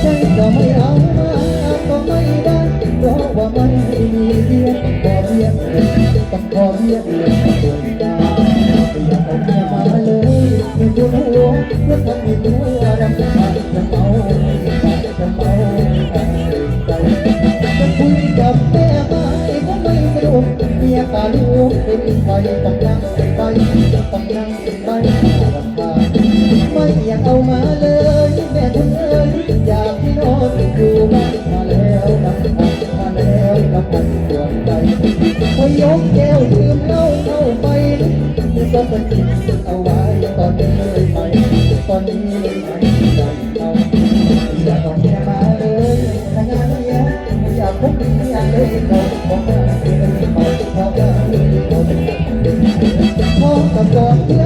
ใจก็ไม่เอามาก็ไม่ได้เพราะว่ามันไม่มีเรียนขอเรียนต้องขอเรียนเลยต้องได้อยากเอาแค่มาเลยไม่ดูหัวเรื่องมันมีตัวดำดำจะเมาจะเมาใจจะคุยกับแม่ไปก็ไม่สะดวกเมียตาลูกเป็นไปต้องนั่งเป็นไฟต้องนั่งเป็นไฟไม่อยากเอามา ยกแก้วดื่มเหล้าเข้าไปก็สะกิกเอาไว้ตอนนี้เลยไหมตอนนี้เลยไหมใจเอาอยากเอาแม่มาเลยถ้างานเนี้ยอยากพบเมียเลยเราบอกว่าเลยเขาเขาว่เลยเขาพอกับกอดเพื่อนเอ่ยอยู่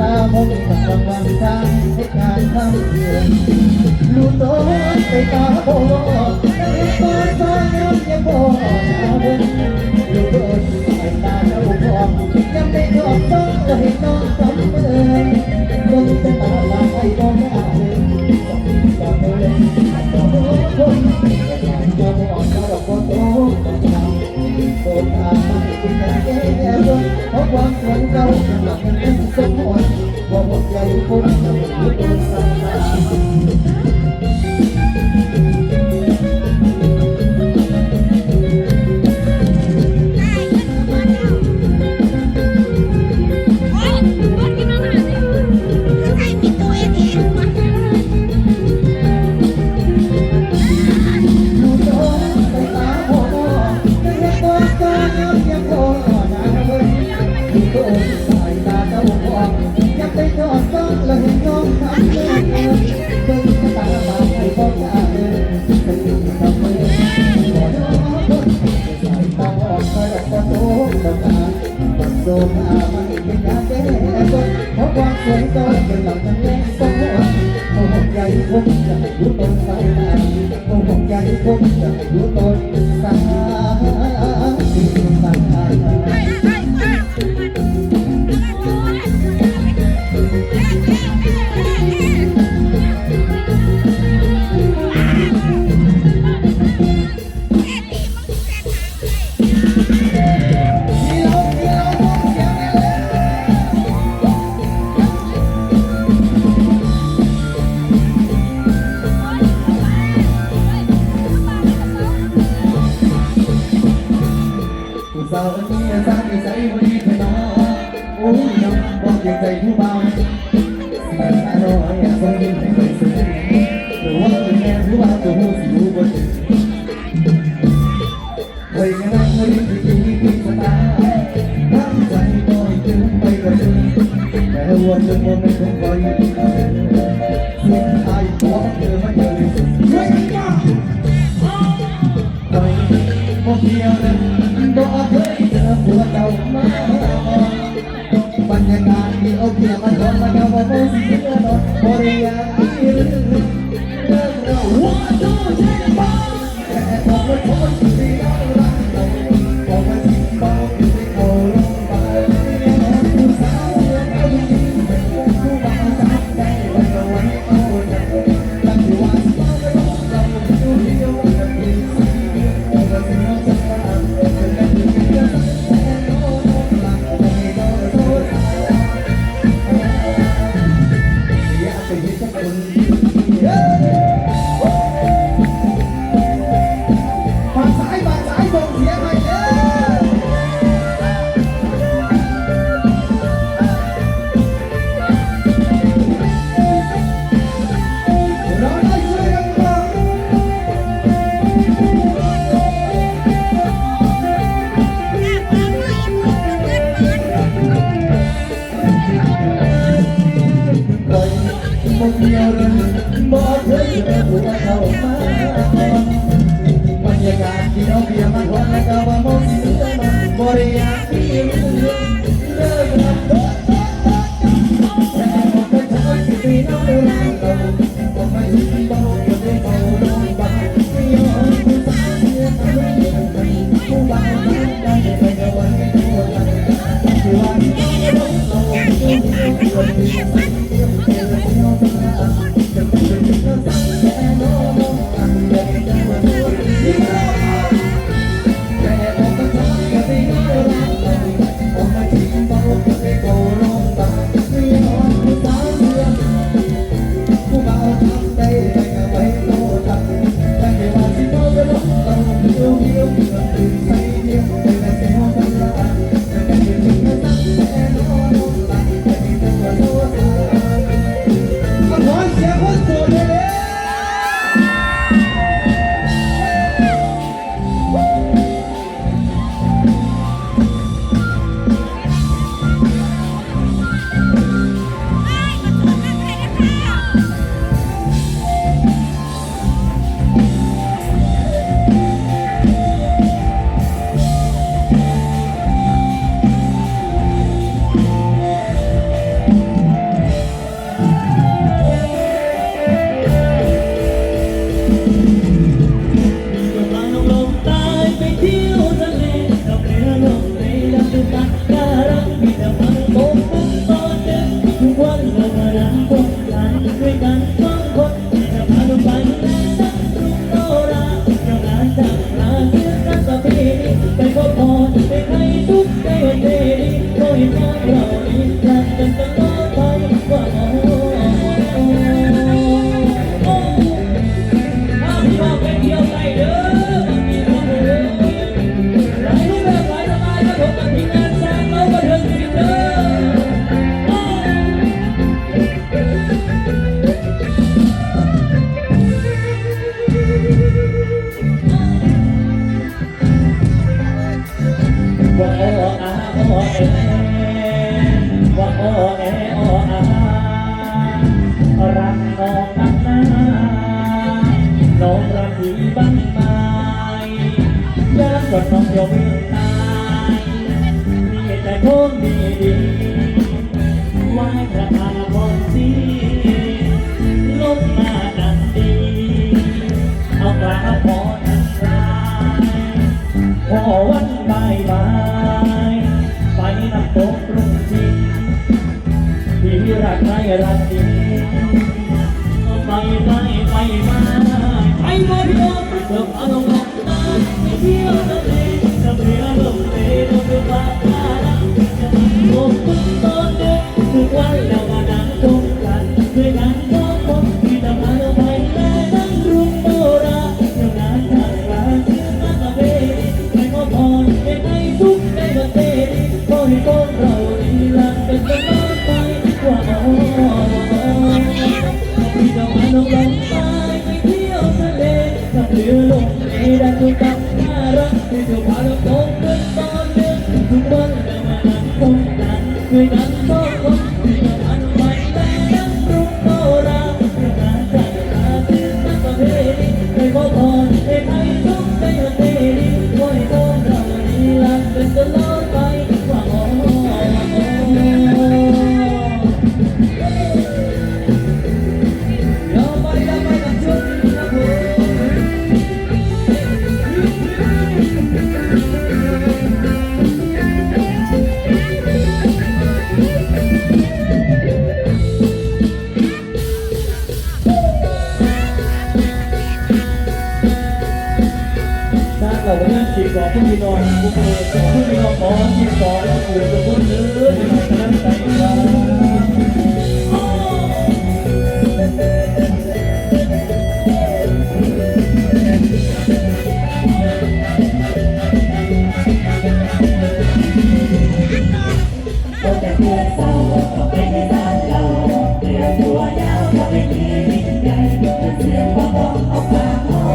ตามองกับรางวัลทางให้การทำเงินลูกโตไปตาโบตาตายังยังบอกนาเดินลูกโตไปตาเจ้าของยังไม่ยอมต้องให้น้องสำเร็จลงจะตาลาให้บอ ญ่คงจะรู้ตนสา สาวนี้สาวใจวันนี้ไปต่อโอ้ยน้ำบอกยังใจผู้เบาแต่อร่อยอยาส่งยิ้มให้คนสวยนรือว่าเป็นแม่หรือว่าตัวผู้สิวบนเฮ้ยงานวันนี้ที่ดีที่สตาร์ทั้งใจต่อยจึงไปกระาเดิมแต่วันจะมันไม่คงคอยอยู่ที่เธอสิ่งไอ้ตัวเธอไม่เคยเฮ้ยบ้าไปคนเดียวเลย เจ้ามาบรรยากาศที่อบเยี่ยมมาชมมาเจ้ามาโบสีเงินบริยาที่เรื่อเราว้าวโจ้เจ้าบ้าแต่พอมาชม คนเดียวบอกเคยจะเป็นผู้เข้ามาบรรยากาศที่เราเบียมันวันละกับมองเสือมันบริยาที่รู้เลิกรักแต่ผมก็ทำให้ปน้องเราเราผมไม่องบอกก็ได้เบางบ้าไม่ยอมผู้าเสียทต้ยังไม่ผู้บ้านได้เป็นวันที่ตัวเวันที่เราต้องเป็นคนดี Thank you. โลก สิบสองผู้มีนอนผู้มีสองผู้มีนอนสองสิบสองผู้มีผู้เนื้อฉะนั้นใจเราเอกออาไป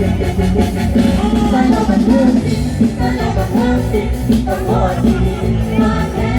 Thank you.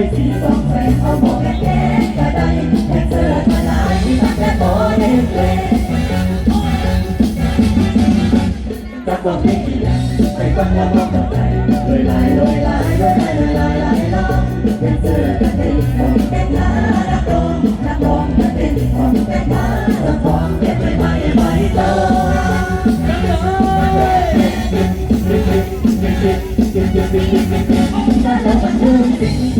ไปสีสองแสงเอาหมวกกันแดงกระไดแค่เสื้อมาลายที่มันแค่พอเล็กเล็กจะบอกไม่กี่อย่างไปฟังแล้วมองเข้าใจเลยลายเลยลายเลยลายเลยลายลายลองเป็นเสื้อกันเป็นของเป็นยานักร้องนักร้องกันเป็นของเป็นยาสักฟองเก็บไว้ไม่ไม่โตถ้าเราบันทึกสิ่งถ้าเราบัน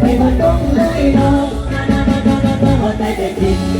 ไม่มาต้องเลยน้องนานานานานาหัวใจเด็กดิน